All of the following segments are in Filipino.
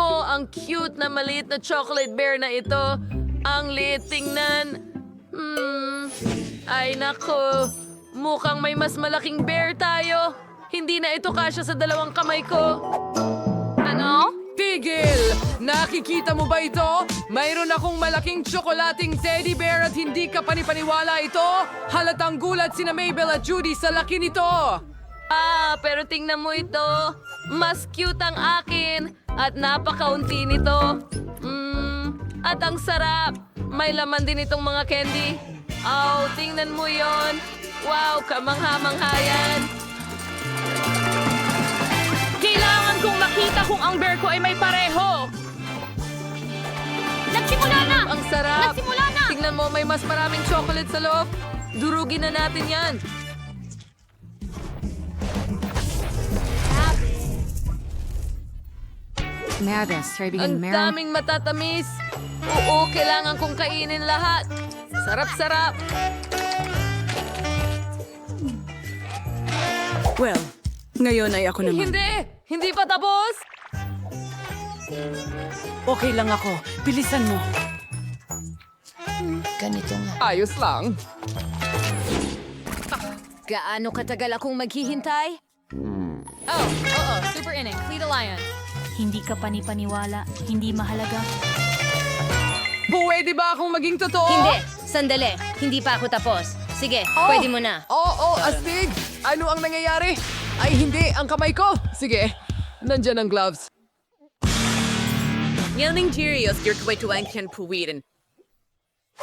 mo ang cute na maliit na chocolate bear na ito? Ang liit tingnan. Hmm, ay nako. Mukhang may mas malaking bear tayo. Hindi na ito kasya sa dalawang kamay ko. Ano? Tigil! Nakikita mo ba ito? Mayroon akong malaking tsokolating teddy bear at hindi ka panipaniwala ito? Halatang gulat sina Mabel at Judy sa laki nito! Ah, pero tingnan mo ito. Mas cute ang akin at napakaunti nito. Mmm, at ang sarap. May laman din itong mga candy. Oh, tingnan mo yon. Wow, kamangha-mangha yan. Kailangan kong makita kung ang bear ko ay may pareho. Nagsimula na! Ang sarap. Nagsimula na! Tingnan mo, may mas maraming chocolate sa loob. Durugin na natin yan. Try Ang begin daming matatamis. Oo, kailangan kong kainin lahat. Sarap-sarap. Well, ngayon ay ako naman. Hindi! Hindi pa tapos! Okay lang ako. Bilisan mo. Ayos lang. Gaano katagal akong maghihintay? Oh, oo, super inning. Cleat Alliance. Hindi ka panipaniwala, hindi mahalaga. Pwede ba akong maging totoo? Hindi! Sandali! Hindi pa ako tapos. Sige, pwede mo na. Oo, oh, astig! Ano ang nangyayari? Ay, hindi! Ang kamay ko! Sige, nandyan ang gloves. Ngayon Cheerios, your kway-tuwang can puwirin.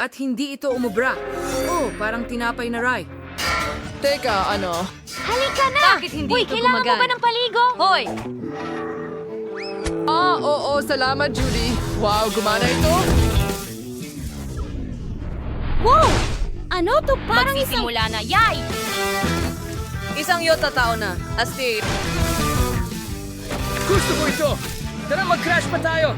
At hindi ito umubra. Oh, parang tinapay na ray. Teka, ano? Halika na! Bakit hindi Uy, ito kailangan mo ba ng paligo? Hoy! Ah, oo, salamat, Judy. Wow, gumana ito. Wow! Ano to? Parang isang... Magsisimula na. Yay! Isang yota tao na. Astig. Gusto ko ito! Tara mag-crash pa tayo!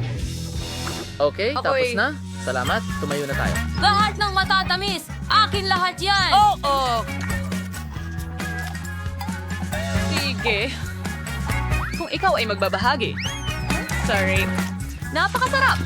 Okay, Ako'y- tapos na. Salamat, tumayo na tayo. Lahat ng matatamis! Akin lahat yan! Oo! Oh, Sige. Kung ikaw ay magbabahagi. Sorry. Napakasarap!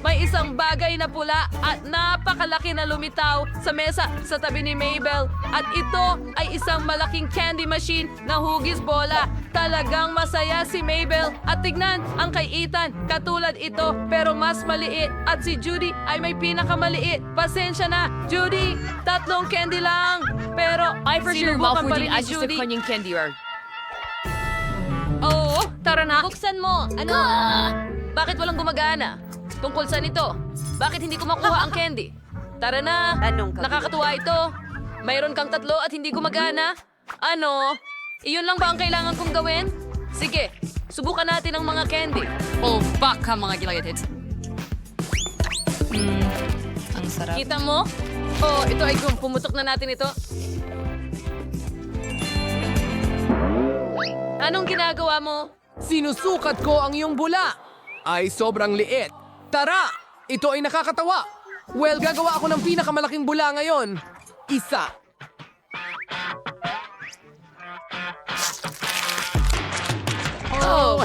May isang bagay na pula at napakalaki na lumitaw sa mesa sa tabi ni Mabel. At ito ay isang malaking candy machine na hugis bola. Talagang masaya si Mabel. At tignan, ang kay Ethan, katulad ito pero mas maliit. At si Judy ay may pinakamaliit. Pasensya na, Judy, tatlong candy lang. Pero I for sure I just Judy. candy bar. Tara na. Buksan mo. Ano? Bakit walang gumagana? Tungkol sa nito? Bakit hindi ko makuha ang candy? Tara na. Anong kakaiba? Nakakatuwa ito. Mayroon kang tatlo at hindi gumagana. Ano? Iyon lang ba ang kailangan kong gawin? Sige, subukan natin ang mga candy. Oh, baka mga gilagit. Kita mo? Oh, ito ay kung pumutok na natin ito. Anong ginagawa mo? Sinusukat ko ang iyong bula. Ay, sobrang liit. Tara! Ito ay nakakatawa. Well, gagawa ako ng pinakamalaking bula ngayon. Isa. Oh!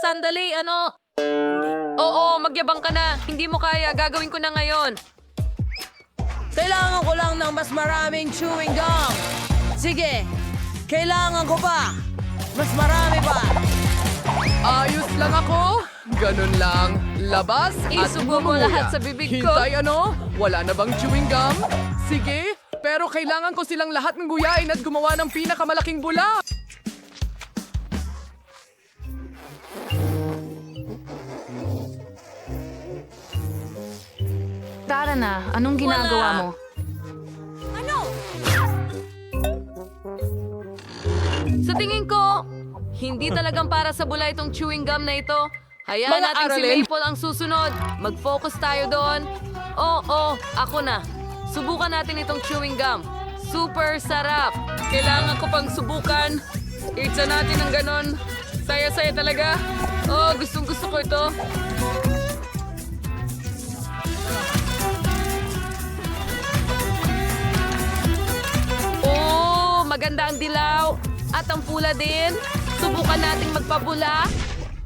Sandali, ano? Oo, magyabang ka na. Hindi mo kaya. Gagawin ko na ngayon. Kailangan ko lang ng mas maraming chewing gum. Sige, kailangan ko pa. Mas marami pa. Ayos lang ako. Ganun lang. Labas at Isubo mo mamuya. lahat sa bibig ko. Hintay ano? Wala na bang chewing gum? Sige, pero kailangan ko silang lahat ng guyain at gumawa ng pinakamalaking bula. Tara na, anong ginagawa Wala. mo? Sa tingin ko, hindi talagang para sa bula itong chewing gum na ito. Hayaan Mga natin si aralin. Maple ang susunod. Mag-focus tayo doon. Oo, ako na. Subukan natin itong chewing gum. Super sarap. Kailangan ko pang subukan. Itsa natin ng ganon. Saya-saya talaga. Oh, gustong gusto ko ito. Oh, maganda ang dilaw at ang pula din. Subukan nating magpabula.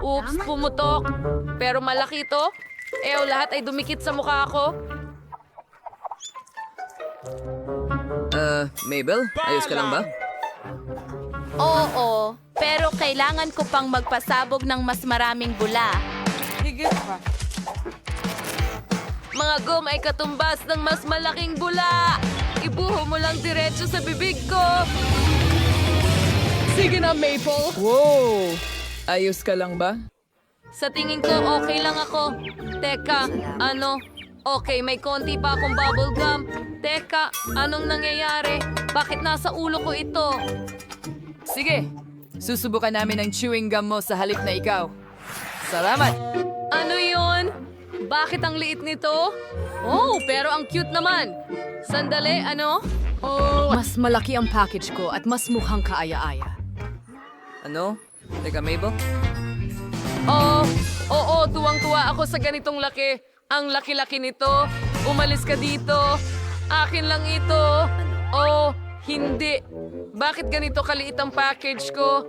Oops, pumutok. Pero malaki ito. Ew, lahat ay dumikit sa mukha ko. Uh, Mabel, ayos ka lang ba? Oo, pero kailangan ko pang magpasabog ng mas maraming bula. Mga gum ay katumbas ng mas malaking bula. Ibuho mo lang diretso sa bibig ko. Sige na, Maple. Wow! Ayos ka lang ba? Sa tingin ko, okay lang ako. Teka, ano? Okay, may konti pa akong bubble gum. Teka, anong nangyayari? Bakit nasa ulo ko ito? Sige, susubukan namin ang chewing gum mo sa halip na ikaw. Salamat! Ano yon? Bakit ang liit nito? Oh, pero ang cute naman. Sandali, ano? Oh, mas malaki ang package ko at mas mukhang kaaya-aya. Ano? Teka, Mabel? Oh, oo, tuwang-tuwa ako sa ganitong laki. Ang laki-laki nito. Umalis ka dito. Akin lang ito. Oh, hindi. Bakit ganito kaliit ang package ko?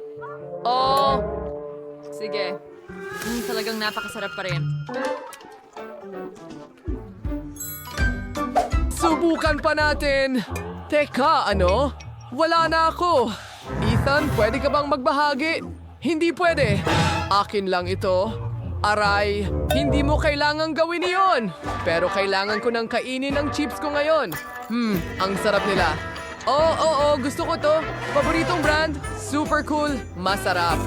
Oh, sige. Hmm, talagang napakasarap pa rin. Subukan pa natin! Teka, ano? Wala na ako! Ethan, pwede ka bang magbahagi? Hindi pwede. Akin lang ito. Aray, hindi mo kailangang gawin iyon. Pero kailangan ko nang kainin ang chips ko ngayon. Hmm, ang sarap nila. Oo, oo, oo, gusto ko to. Paboritong brand, super cool, masarap.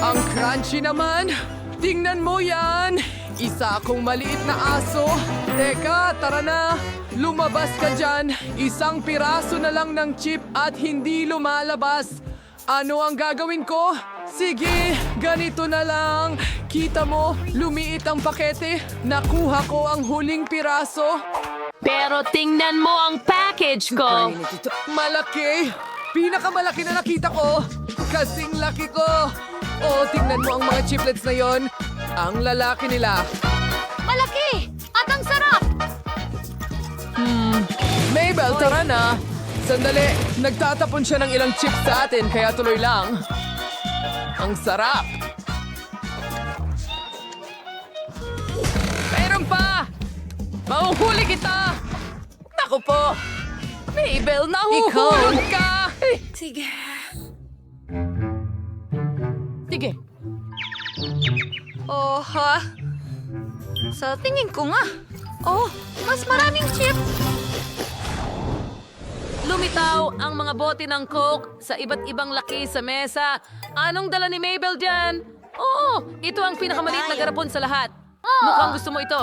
Ang crunchy naman! Tingnan mo yan! Isa akong maliit na aso. Teka, tara na! Lumabas ka dyan! Isang piraso na lang ng chip at hindi lumalabas. Ano ang gagawin ko? Sige, ganito na lang. Kita mo, lumiit ang pakete. Nakuha ko ang huling piraso. Pero tingnan mo ang package ko. Malaki! Pinakamalaki na nakita ko! Kasing laki ko! Oh, tingnan mo ang mga chiplets na yon. Ang lalaki nila. Malaki! At ang sarap! Mabel, tara na! Sandali, nagtatapon siya ng ilang chips sa atin, kaya tuloy lang. Ang sarap! Meron pa! Mahuhuli kita! Naku po! Mabel, nahuhulog ka! Sige. Oh, ha? Sa tingin ko nga. Oh, mas maraming chip. Lumitaw ang mga bote ng Coke sa iba't ibang laki sa mesa. Anong dala ni Mabel dyan? Oo, ito ang pinakamaliit na garapon sa lahat. Mukhang gusto mo ito.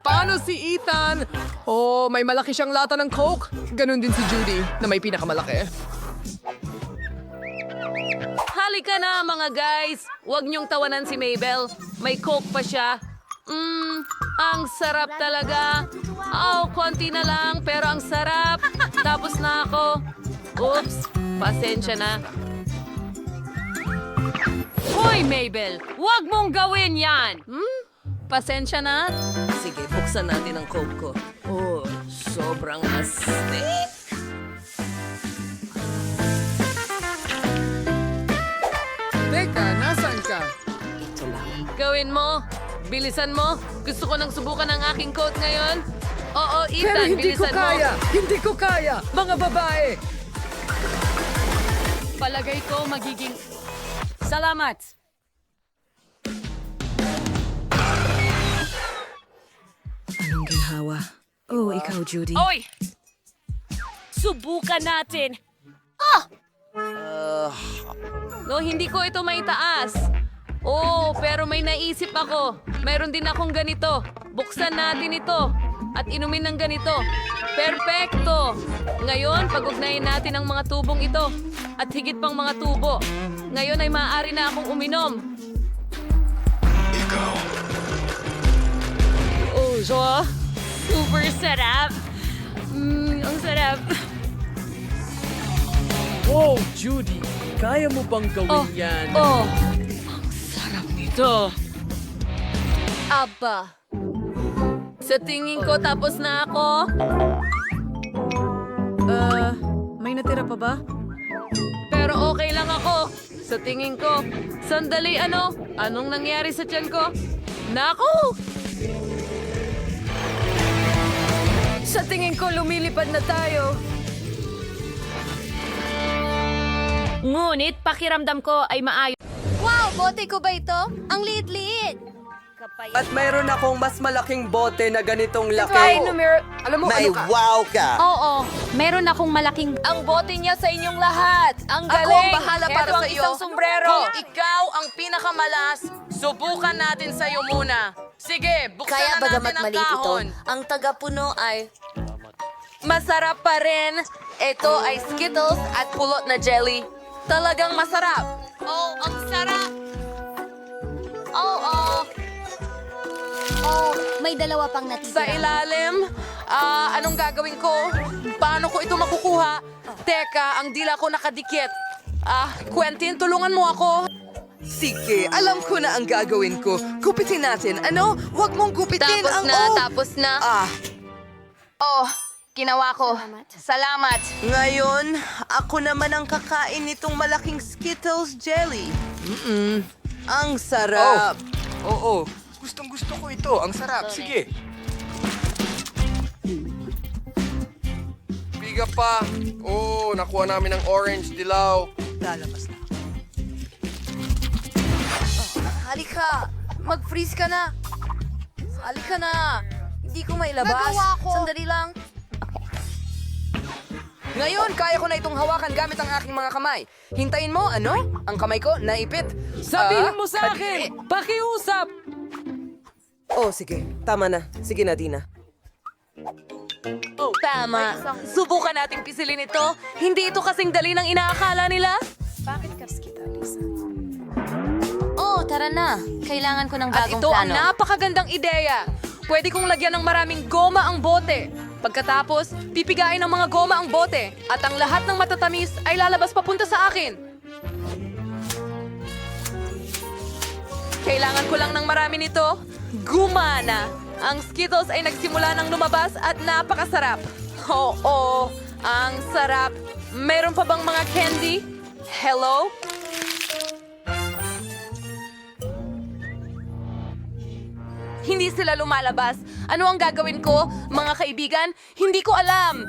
Paano si Ethan? Oh, may malaki siyang lata ng Coke. Ganon din si Judy, na may pinakamalaki. Halika na mga guys! Huwag niyong tawanan si Mabel. May coke pa siya. Mmm, ang sarap talaga. Oh, konti na lang, pero ang sarap. Tapos na ako. Oops, pasensya na. Hoy, Mabel! Huwag mong gawin yan! Hmm? Pasensya na? Sige, buksan natin ang coke ko. Oh, sobrang astig. Gawin mo. Bilisan mo. Gusto ko nang subukan ang aking coat ngayon. Oo, Ethan, Pero hindi ko bilisan mo. kaya! Hindi ko kaya! Mga babae! Palagay ko magiging... Salamat! Anong ginhawa? Oh, ikaw, Judy. Oy! Subukan natin! No, hindi ko ito may Oo, pero may naisip ako. Meron din akong ganito. Buksan natin ito. At inumin ng ganito. Perfecto! Ngayon, pag-ugnayin natin ang mga tubong ito. At higit pang mga tubo. Ngayon ay maaari na akong uminom. Ikaw. Oh, so, Super sarap! Mmm, ang sarap. Oh, Judy, kaya mo bang gawin Oh, yan? oh. Nito. Aba. Sa tingin ko tapos na ako. Uh, may natira pa ba? Pero okay lang ako. Sa tingin ko. Sandali ano? Anong nangyari sa tiyan ko? Naku! Sa tingin ko lumilipad na tayo. Ngunit pakiramdam ko ay maayos. Bote ko ba ito? Ang liit-liit. At mayroon akong mas malaking bote na ganitong laki. Alam mo, May ano ka? wow ka! Oo, meron akong malaking... Ang bote niya sa inyong lahat. Ang Ako galing. ang bahala para Ito ang sa iyo. isang sombrero. Kung ikaw ang pinakamalas, subukan natin sa iyo muna. Sige, buksan Kaya na bagamat natin ang maliit ito, kahon. ang tagapuno ay Masarap pa rin. Ito ay Skittles at pulot na jelly. Talagang masarap. Oh, ang sarap. Oo. Oh, oh, may dalawa pang Sa natitira. ilalim, ah, anong gagawin ko? Paano ko ito makukuha? Teka, ang dila ko nakadikit. Ah, Quentin, tulungan mo ako. Sige, alam ko na ang gagawin ko. Gupitin natin. Ano? Huwag mong gupitin Tapos ang na, oh! tapos na. Ah, Oh, ginawa ko. Salamat. Ngayon, ako naman ang kakain nitong malaking Skittles jelly. Mm-mm. Ang sarap. Oo, gustong gusto ko ito. Ang sarap. Sige. Biga pa. Oo, nakuha namin ng orange dilaw. lalabas na. Halika, mag-freeze ka na. Halika na. Hindi ko mailabas. Nagawa ko. Sandali lang. Ngayon, kaya ko na itong hawakan gamit ang aking mga kamay. Hintayin mo, ano? Ang kamay ko, naipit. Sabihin Ah, mo sa akin! Pakiusap! Oh, sige. Tama na. Sige na, Dina. Tama. Subukan nating pisilin ito. Hindi ito kasing dali ng inaakala nila. Oh, tara na. Kailangan ko ng At bagong ito ang plano. napakagandang ideya. Pwede kong lagyan ng maraming goma ang bote. Pagkatapos, pipigain ng mga goma ang bote. At ang lahat ng matatamis ay lalabas papunta sa akin. Kailangan ko lang ng marami nito. Gumana! Ang Skittles ay nagsimula ng lumabas at napakasarap. Oo, ang sarap. Meron pa bang mga candy? Hello? Hindi sila lumalabas. Ano ang gagawin ko, mga kaibigan? Hindi ko alam.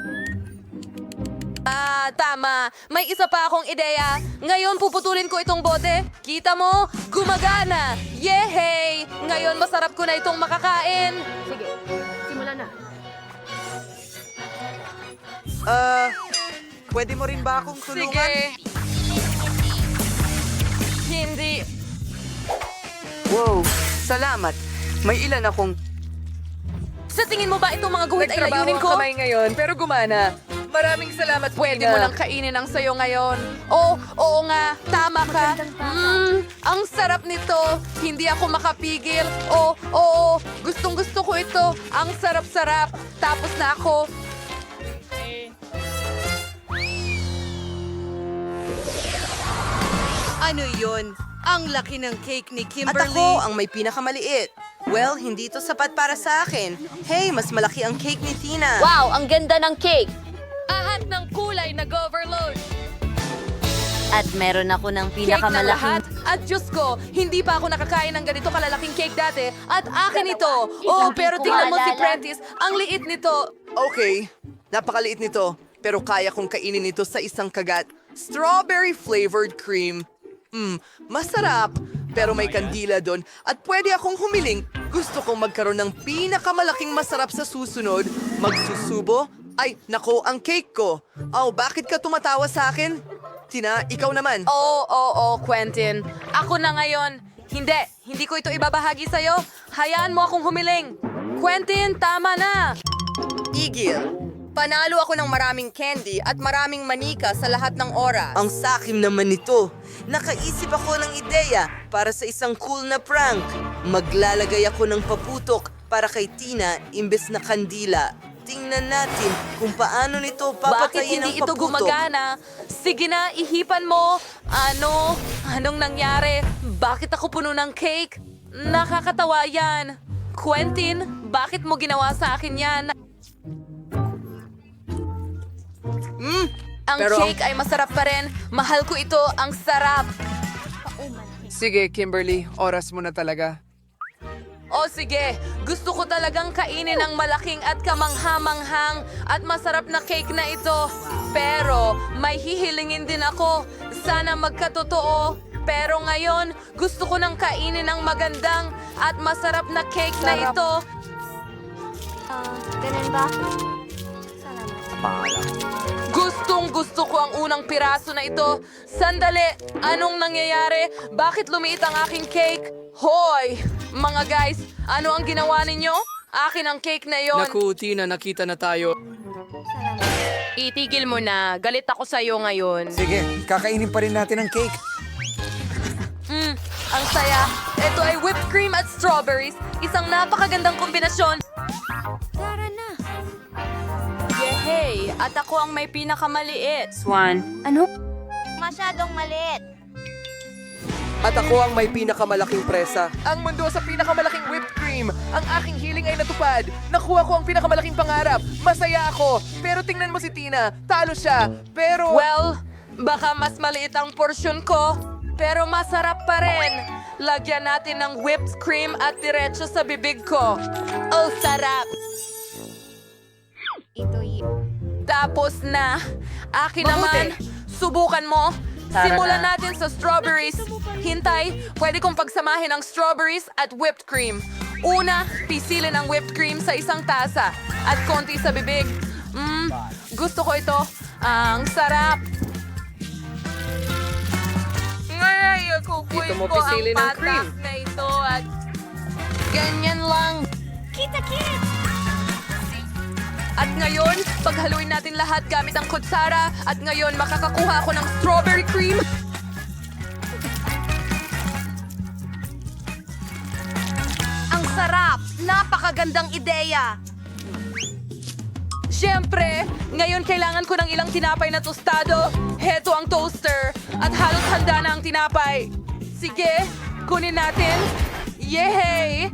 Ah, tama. May isa pa akong ideya. Ngayon puputulin ko itong bote. Kita mo? Gumagana! Yehey! Ngayon masarap ko na itong makakain. Ah, pwede mo rin ba akong tulungan? Sige. Hindi. Wow, salamat. May ilan akong Sa tingin mo ba itong mga guhit ay layunin ko? kamay ngayon, pero gumana. Maraming salamat, Pwede Tina. mo nang kainin ang sayo ngayon. Oo, oo nga, tama ka. Mmm, ang sarap nito. Hindi ako makapigil. Oo, oo, gustong gusto ko ito. Ang sarap-sarap. Tapos na ako. Ano yun? Ang laki ng cake ni At Kimberly. ako ang may pinakamaliit. Well, hindi ito sapat para sa akin. Hey, mas malaki ang cake ni Tina. Wow, ang ganda ng cake. Ahat ng kulay nag-overload. At meron ako ng Cake na lahat. pinakamalaking... At Diyos ko, hindi pa ako nakakain ng ganito kalalaking cake dati. At akin ito. Oo, pero tingnan mo si Prentice. Ang liit nito. Okay, napakaliit nito. Pero kaya kong kainin ito sa isang kagat. Strawberry flavored cream. Mmm, masarap. Pero may kandila doon at pwede akong humiling. Gusto kong magkaroon ng pinakamalaking masarap sa susunod. Magsusubo? Ay, nako, ang cake ko. Oh, bakit ka tumatawa sa akin? Tina, ikaw naman. Oo, oo, oo, Quentin. Ako na ngayon. Hindi, hindi ko ito ibabahagi sa'yo. Hayaan mo akong humiling. Quentin, tama na. Igil. Panalo ako ng maraming candy at maraming manika sa lahat ng oras. Ang sakim naman nito. Nakaisip ako ng ideya para sa isang cool na prank. Maglalagay ako ng paputok para kay Tina imbes na kandila. Tingnan natin kung paano nito Bakit papatayin hindi ang ito paputok. gumagana? Sige na, ihipan mo. Ano? Anong nangyari? Bakit ako puno ng cake? Nakakatawa yan. Quentin, Bakit mo ginawa sa akin yan? Mm, ang Pero ang- cake ay masarap pa rin. Mahal ko ito. Ang sarap. Sige, Kimberly, oras mo na talaga. O sige, gusto ko talagang kainin ang malaking at kamanghamanghang at masarap na cake na ito. Pero may hihilingin din ako. Sana magkatotoo. Pero ngayon, gusto ko nang kainin ang magandang at masarap na cake na ito. ganun ba? Gustong gusto ko ang unang piraso na ito. Sandali, anong nangyayari? Bakit lumiit ang aking cake? Hoy! Mga guys, ano ang ginawa ninyo? Akin ang cake na yon. Naku, Tina, nakita na tayo. Itigil mo na. Galit ako sa'yo ngayon. Sige, kakainin pa rin natin ang cake. Mm, ang saya. Ito ay whipped cream at strawberries. Isang napakagandang kombinasyon. At ako ang may pinakamaliit. Ano? Masyadong maliit. At ako ang may pinakamalaking presa. Ang mundo sa pinakamalaking whipped cream. Ang aking hiling ay natupad. Nakuha ko ang pinakamalaking pangarap. Masaya ako. Pero tingnan mo si Tina. Talo siya. Pero... Well, baka mas maliit ang porsyon ko, pero masarap pa rin. Lagyan natin ng whipped cream at diretso sa bibig ko. Oh, sarap! Ito'y... Tapos na. Akin Mabuti. naman. Subukan mo. Simulan natin sa strawberries. Hintay, pwede kong pagsamahin ang strawberries at whipped cream. Una, pisilin ang whipped cream sa isang tasa at konti sa bibig. Mmm, gusto ko ito. Ang sarap. Ngayon, kukuin Dito mo ko ang pisilin ang patak cream. na ito at ganyan lang. Kita-kit! At ngayon, paghaluin natin lahat gamit ang kutsara at ngayon makakakuha ako ng strawberry cream. Ang sarap! Napakagandang ideya! Siyempre, ngayon kailangan ko ng ilang tinapay na tostado. Heto ang toaster at halos handa na ang tinapay. Sige, kunin natin. Yehey!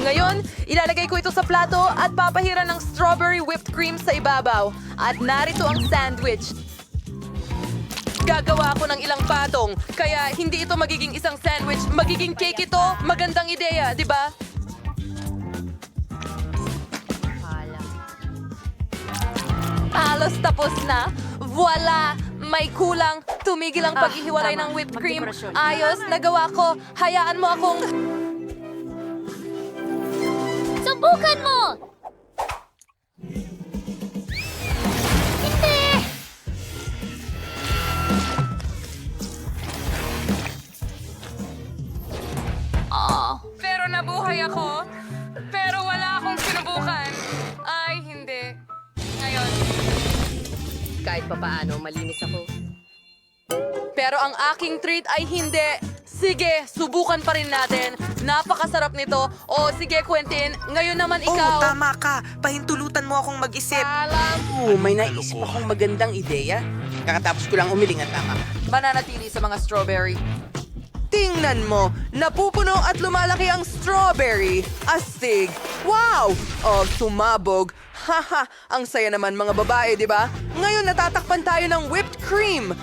Ngayon, ilalagay ko ito sa plato at papahiran ng strawberry whipped cream sa ibabaw. At narito ang sandwich. Gagawa ako ng ilang patong, kaya hindi ito magiging isang sandwich, magiging cake ito. Magandang ideya, di ba? Halos tapos na. Voila! May kulang. Tumigil ang paghihiwalay ng whipped cream. Ayos, nagawa ko. Hayaan mo akong... Subukan mo! Hindi! Pero nabuhay ako. Pero wala akong sinubukan. Ay, hindi. Ngayon. Kahit papaano, malinis ako. Pero ang aking treat ay hindi. Sige, subukan pa rin natin. Napakasarap nito. O sige, Quentin. Ngayon naman ikaw. tama ka. Pahintulutan mo akong mag-isip. Alam, Oo, may naisip akong magandang ideya. Kakatapos ko lang umiling at tama. mananatili sa mga strawberry. Tingnan mo, napupuno at lumalaki ang strawberry. Astig. Wow! Oh, sumabog. Haha, ang saya naman mga babae, di ba? Ngayon natatakpan tayo ng whipped cream.